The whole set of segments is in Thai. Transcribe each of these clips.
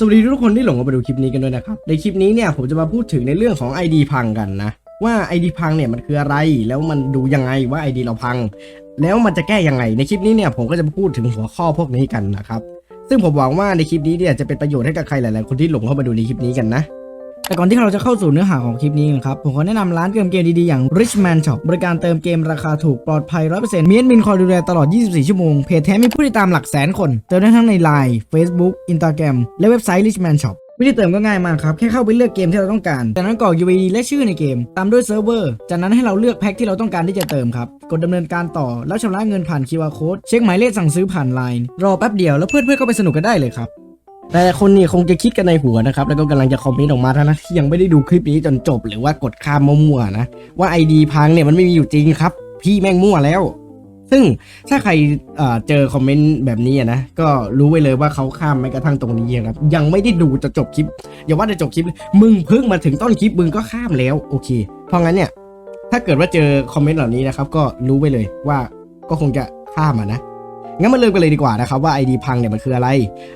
สวัสดีทุกคนที่หลงมาดูคลิปนี้กันด้วยนะครับ ในคลิปนี้เนี่ยผมจะมาพูดถึงในเรื่องของ ID พังกันนะ ว่า ID พังเนี่ยมันคืออะไร แล้วมันดูยังไงว่า ID เราพัง แล้วมันจะแก้ยังไง ในคลิปนี้เนี่ยผมก็จะมาพูดถึงหัวข้อพวกนี้กันนะครับ ซึ่งผมหวังว่าในคลิปนี้เนี่ยจะเป็นประโยชน์ให้กับใครหลาย ๆ คนที่หลงเข้ามาดูในคลิปนี้กันนะ แต่ก่อนที่เราจะเข้าสู่เนื้อหาของคลิปนี้นะครับ ผมขอแนะนำร้านเติมเกมดีๆ อย่าง Richman Shop บริการเติมเกมราคาถูกปลอดภัย 100%มีแอดมินคอยดูแลตลอด 24 ชั่วโมง เพจแท้มีผู้ติดตามหลักแสนคน เติมได้ทั้งใน Line Facebook Instagram และเว็บไซต์ Richman Shop วิธีเติมก็ง่ายมากครับ แค่เข้าไปเลือกเกมที่เราต้องการ จากนั้นกรอก UID และชื่อในเกม ตามด้วยเซิร์ฟเวอร์ จากนั้นให้เราเลือกแพ็คที่เราต้องการที่จะเติมครับ กดดำเนินการต่อ แล้วชำระเงินผ่าน QR Code เช็คหมายเลขสั่งซื้อผ่าน Line รอแป๊บเดียวแล้วเพื่อนๆก็ไปสนุกกันได้เลยครับ แต่คนนี่คงจะคิดกันในหัวนะครับ แล้วก็กำลังจะคอมเมนต์ออกมาทั้งนั้นที่ยังไม่ได้ดูคลิปนี้จนจบ หรือว่ากดข้ามมั่วๆนะ ว่า ID พังเนี่ยมันไม่มีอยู่จริงครับ พี่แม่งมั่วแล้ว ซึ่งถ้าใครเจอคอมเมนต์แบบนี้นะ ก็รู้ไว้เลยว่าเขาข้ามแม้กระทั่งตรงนี้ครับ ยังไม่ได้ดูจะจบคลิป อย่าว่าจะจบคลิป มึงเพิ่งมาถึงต้นคลิปมึงก็ข้ามแล้ว โอเค เพราะงั้นเนี่ย ถ้าเกิดว่าเจอคอมเมนต์เหล่านี้นะครับ ก็รู้ไว้เลยว่าก็คงจะข้ามอะนะ งั้นมาเริ่มกันเลยดีกว่านะครับว่า ID พังเนี่ยมันคืออะไร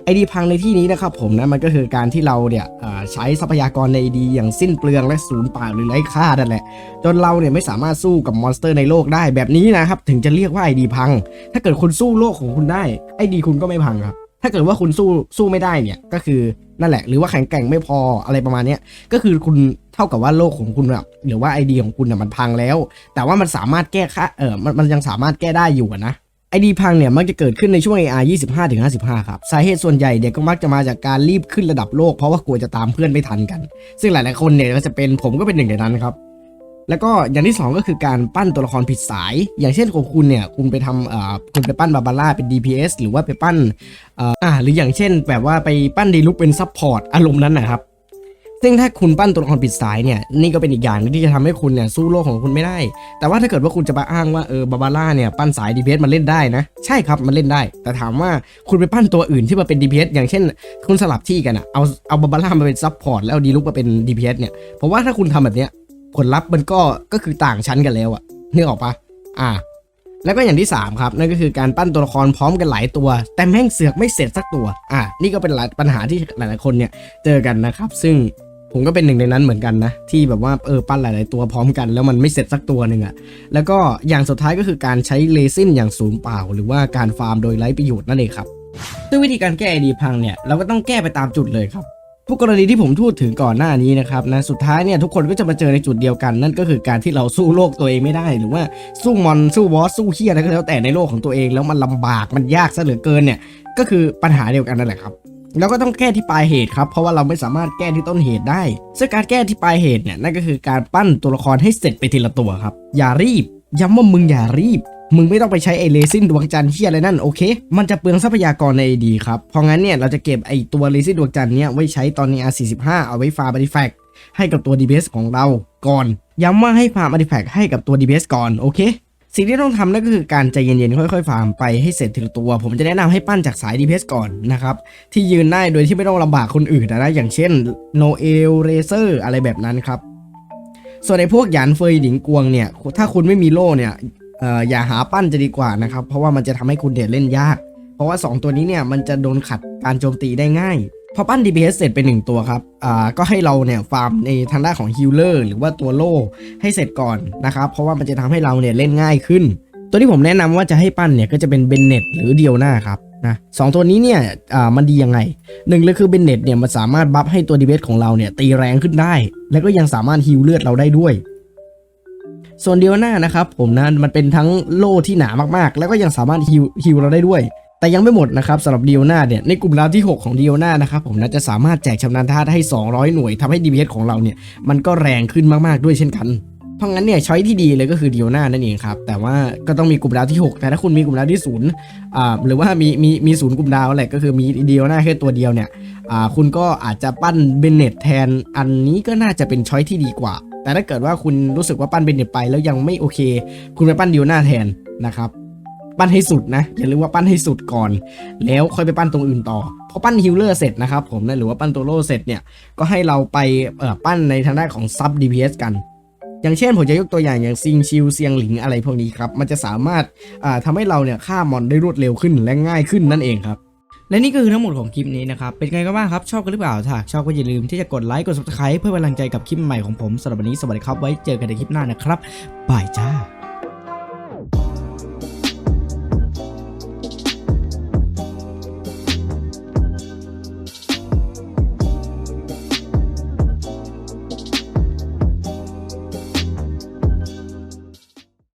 ID พังในที่นี้นะครับผมนะมันก็คือการที่เราเนี่ยใช้ทรัพยากรใน ID อย่างสิ้นเปลืองและสูญเปล่าหรือไร้ค่านั่นแหละ จนเราเนี่ยไม่สามารถสู้กับมอนสเตอร์ในโลกได้แบบนี้นะครับถึงจะเรียกว่า ID พัง ถ้าเกิดคุณสู้โลกของคุณได้ ID คุณก็ไม่พังครับถ้าเกิดว่าคุณสู้สู้ไม่ได้เนี่ยก็คือนั่นแหละ หรือว่าแข็งแกร่งไม่พออะไรประมาณนี้ก็คือคุณเท่ากับว่าโลกของคุณอะหรือว่า ID ของคุณอะมันพังแล้ว แต่ว่ามันสามารถแก้ค่าเออมันมันยังสามารถแก้ได้อยู่นะ ไอดีพังเนี่ยมักจะเกิดขึ้นในช่วง AR 25ถึง55 ครับ สาเหตุส่วนใหญ่เนี่ยก็มักจะมาจากการรีบขึ้นระดับโลกเพราะว่ากลัวจะตามเพื่อนไม่ทันกัน ซึ่งหลาย ๆ คนเนี่ยก็จะเป็นผมก็เป็นหนึ่งในนั้นครับ แล้วก็อย่างที่สองก็คือการปั้นตัวละครผิดสาย อย่างเช่นของคุณเนี่ยคุณไปทำเอ่อคุณไปปั้นบาบาร่าเป็น DPS หรือว่าไปปั้นเอ่ออ่าหรืออย่างเช่นแบบว่าไปปั้นดีลุกเป็นซับพอร์ตอารมณ์นั้นนะครับ ซึ่งถ้าคุณปั้นตัวละครผิดสายเนี่ยนี่ก็เป็นอีกอย่างหนึงที่จะทำให้คุณเนี่ยสู้โลกของคุณไม่ได้ แต่ว่าถ้าเกิดว่าคุณจะมาอ้างว่าเออบาบาร่าเนี่ยปั้นสาย DPS มันเล่นได้นะ ใช่ครับมันเล่นได้ แต่ถามว่าคุณไปปั้นตัวอื่นที่มาเป็น DPS อย่างเช่น คุณสลับที่กันอะเอาเอาบาบาร่ามาเป็นซับพอร์ตแล้วดีลุกมาเป็น DPS เนี่ยผมว่าถ้าคุณทำแบบเนี้ยผลลัพธ์มันก็ก็คือต่างชั้นกันแล้วอะนึกออกปะอ่าแล้วก็อย่างที่ 3 ครับ นั่นก็คือการปั้นตัวละครพร้อมกันหลายตัว แต่แม่งเสือกไม่เสร็จสักตัว อะนี่ก็เป็นหลายปัญหาที่หลายๆคนเนี่ยเจอกันนะครับ ซึ่ง ผมก็เป็นหนึ่งในนั้นเหมือนกันนะ ที่แบบว่าเออปั้นหลาย ๆ ตัวพร้อมกันแล้วมันไม่เสร็จสักตัวหนึ่งอะแล้วก็อย่างสุดท้ายก็คือการใช้เลซินอย่างศูนย์เปล่า หรือว่าการฟาร์มโดยไร้ประโยชน์นั่นเองครับซึ่งวิธีการแก้ไอดีพังเนี่ยเราก็ต้องแก้ไปตามจุดเลยครับผู้กรณีที่ผมพูดถึงก่อนหน้านี้นะครับนะสุดท้ายเนี่ยทุกคนก็จะมาเจอในจุดเดียวกัน นั่นก็คือการที่เราสู้โลกตัวเองไม่ได้ หรือว่าสู้มอนสู้บอสสู้เฮียอะไรก็แล้วแต่ในโลกของตัวเองแล้วมันลำบากมันยากซะเหลือเกินเนี่ยก็คือปัญหาเดียวกันนั่นแหละครับ แล้วก็ต้องแก้ที่ปลายเหตุครับ เพราะว่าเราไม่สามารถแก้ที่ต้นเหตุได้ ซึ่งการแก้ที่ปลายเหตุเนี่ยนั่นก็คือการปั้นตัวละครให้เสร็จไปทีละตัวครับ อย่ารีบ ย้ำว่ามึงอย่ารีบ มึงไม่ต้องไปใช้ไอเลซินดวงจันทร์เฮียอะไรนั่นโอเค มันจะเปลืองทรัพยากรในดีครับ เพราะงั้นเนี่ยเราจะเก็บไอตัวเลซินดวงจันทร์เนี่ยไว้ใช้ตอนในี้ R45 เอาไว้ฟาร์มอาร์ติแฟกให้กับตัว DPS ของเราก่อน ย้ำว่าให้ฟาร์มอาร์ติแฟกให้กับตัว DPS ก่อนโอเค สิ่งที่ต้องทำนั่นก็คือการใจเย็นๆ ค่อยๆฟาร์มไปให้เสร็จทีละตัว ผมจะแนะนำให้ปั้นจากสาย DPS ก่อนนะครับ ที่ยืนได้โดยที่ไม่ต้องลำบากคนอื่นนะ อย่างเช่น Noel Razer อะไรแบบนั้นครับ ส่วนในพวกหยันเฟยหลิงกวงเนี่ย ถ้าคุณไม่มีโล่เนี่ยอออย่าหาปั้นจะดีกว่านะครับ เพราะว่ามันจะทำให้คุณเดทเล่นยาก เพราะว่า 2 ตัวนี้เนี่ยมันจะโดนขัดการโจมตีได้ง่าย พอปั้น DPS เสร็จไปหนึ่งตัวครับ อ่า ก็ให้เราเนี่ยฟาร์มในทางด้านของฮิลเลอร์หรือว่าตัวโล่ให้เสร็จก่อนนะครับ เพราะว่ามันจะทำให้เราเนี่ยเล่นง่ายขึ้น ตัวที่ผมแนะนำว่าจะให้ปั้นเนี่ยก็จะเป็นเบนเน็ตหรือเดียวหน้าครับนะสองตัวนี้เนี่ย อ่า มันดียังไงหนึ่งเลยคือเบนเน็ตเนี่ยมันสามารถบัฟให้ตัวดีเบสของเราเนี่ยตีแรงขึ้นได้ แล้วก็ยังสามารถฮิลเลือดเราได้ด้วยส่วนเดียวหน้านะครับผมนะมันเป็นทั้งโล่ที่หนามากๆ แล้วก็ยังสามารถฮิลฮิลเราได้ด้วย แต่ยังไม่หมดนะครับสำหรับเดียวหน้าเนี่ยในกลุ่มดาวที่ 6 ของเดียวหน้านะครับผมนะจะสามารถแจกชำนาญธาตุให้ 200 หน่วยทำให้ DPS ของเราเนี่ยมันก็แรงขึ้นมากๆด้วยเช่นกันเพราะงั้นเนี่ยช้อยที่ดีเลยก็คือเดียวหน้านั่นเองครับแต่ว่าก็ต้องมีกลุ่มดาวที่ 6 แต่ถ้าคุณมีกลุ่มดาวที่ศูนย์อ่าหรือว่ามีมีมีศูนย์กลุ่มดาวแหละก็คือมีเดียวหน้าแค่ตัวเดียวเนี่ยอ่าคุณก็อาจจะปั้นเบนเน็ตแทนอันนี้ก็น่าจะเป็นช้อยที่ดีกว่า แต่ถ้าเกิดว่าคุณรู้สึกว่าปั้นเบนเน็ตไปแล้วยังไม่โอเค คุณไปปั้นดียวหน้าแทนนะครับ ปั้นให้สุดนะ อย่าลืมว่าปั้นให้สุดก่อน แล้วค่อยไปปั้นตรงอื่นต่อพอปั้นฮิลเลอร์เสร็จนะครับผมนะหรือว่าปั้นตัวโล่เสร็จเนี่ยก็ให้เราไปเอ่อปั้นในทางด้านของซับ DPS กัน อย่างเช่นผมจะยกตัวอย่างอย่างซิงชิวเซียงหลิงอะไรพวกนี้ครับ มันจะสามารถอ่าทำให้เราเนี่ยฆ่ามอนได้รวดเร็วขึ้นและง่ายขึ้นนั่นเองครับและนี่ก็คือทั้งหมดของคลิปนี้นะครับ เป็นไงกันบ้างครับ ชอบกันหรือเปล่า ถ้าชอบก็อย่าลืมที่จะกดไลค์ กด subscribe เพื่อเป็นกำลังใจกับคลิปใหม่ของผมสำหรับวันนี้สวัสดีครับ ไว้เจอกันในคลิปหน้านะครับบายจ้า